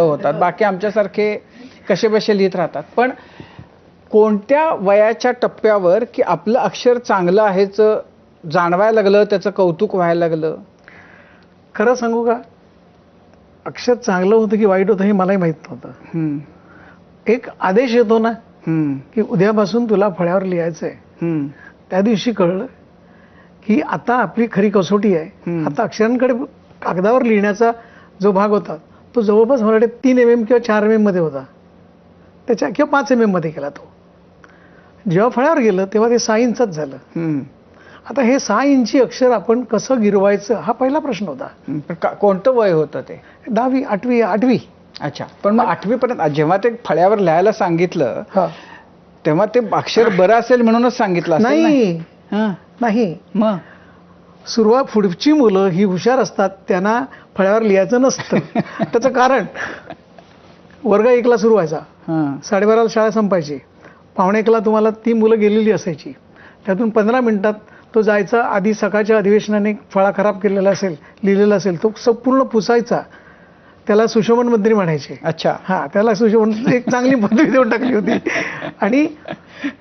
होतात. बाकी आमच्यासारखे कसे बसे लिहित राहतात. पण कोणत्या वयाच्या टप्प्यावर की आपलं अक्षर चांगलं आहेच जाणवायला लागलं त्याचं कौतुक व्हायला लागलं? खरं सांगू का? अक्षर चांगलं होतं की वाईट होतं हे मलाही माहीत नव्हतं. एक आदेश येतो ना की उद्यापासून तुला फळ्यावर लिहायचं आहे त्या दिवशी कळलं की आता आपली खरी कसोटी आहे. आता अक्षरांकडे कागदावर लिहिण्याचा जो भाग होता तो जवळपास वाटते तीन एम एम किंवा चार एम एममध्ये होता. त्याच्या किंवा पाच एम एममध्ये गेला तो. जेव्हा फळ्यावर गेलं तेव्हा ते सहा इंचाच झालं. आता हे सहा इंची अक्षर आपण कसं गिरवायचं हा पहिला प्रश्न होता. कोणतं वय होतं ते? दहावी आठवी आठवी. अच्छा पण मग आठवी पर्यंत जेव्हा ते फळ्यावर लिहायला सांगितलं तेव्हा ते अक्षर बरं असेल म्हणूनच सांगितलं? नाही. नाही. मग? सुरुवात पुढची मुलं ही हुशार असतात त्यांना फळ्यावर लिहायचं नसतं. त्याचं कारण वर्ग एकला सुरू व्हायचा. हं, साडेबाराला शाळा संपायची. पावणे एकला तुम्हाला ती मुलं गेलेली असायची. त्यातून पंधरा मिनिटात तो जायचा आधी सकाळच्या अधिवेशनाने फळा खराब केलेला असेल लिहिलेला असेल तो संपूर्ण पुसायचा. त्याला सुशोभन मंत्री म्हणायचे. अच्छा. हा त्याला सुशोभन एक चांगली पदवी देऊन टाकली होती. आणि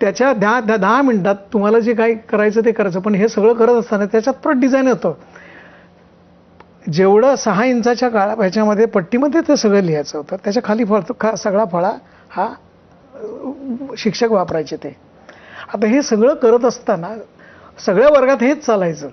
त्याच्या दहा दहा दहा मिनटात तुम्हाला जे काही करायचं ते करायचं. पण हे सगळं करत असताना त्याच्यात परत डिझाईन होतं जेवढं सहा इंचाच्या काळा ह्याच्यामध्ये पट्टीमध्ये ते सगळं लिहायचं होतं. त्याच्याखाली फळ खा सगळा फळा हा शिक्षक वापरायचे ते. आता हे सगळं करत असताना सगळ्या वर्गात हेच चालायचं.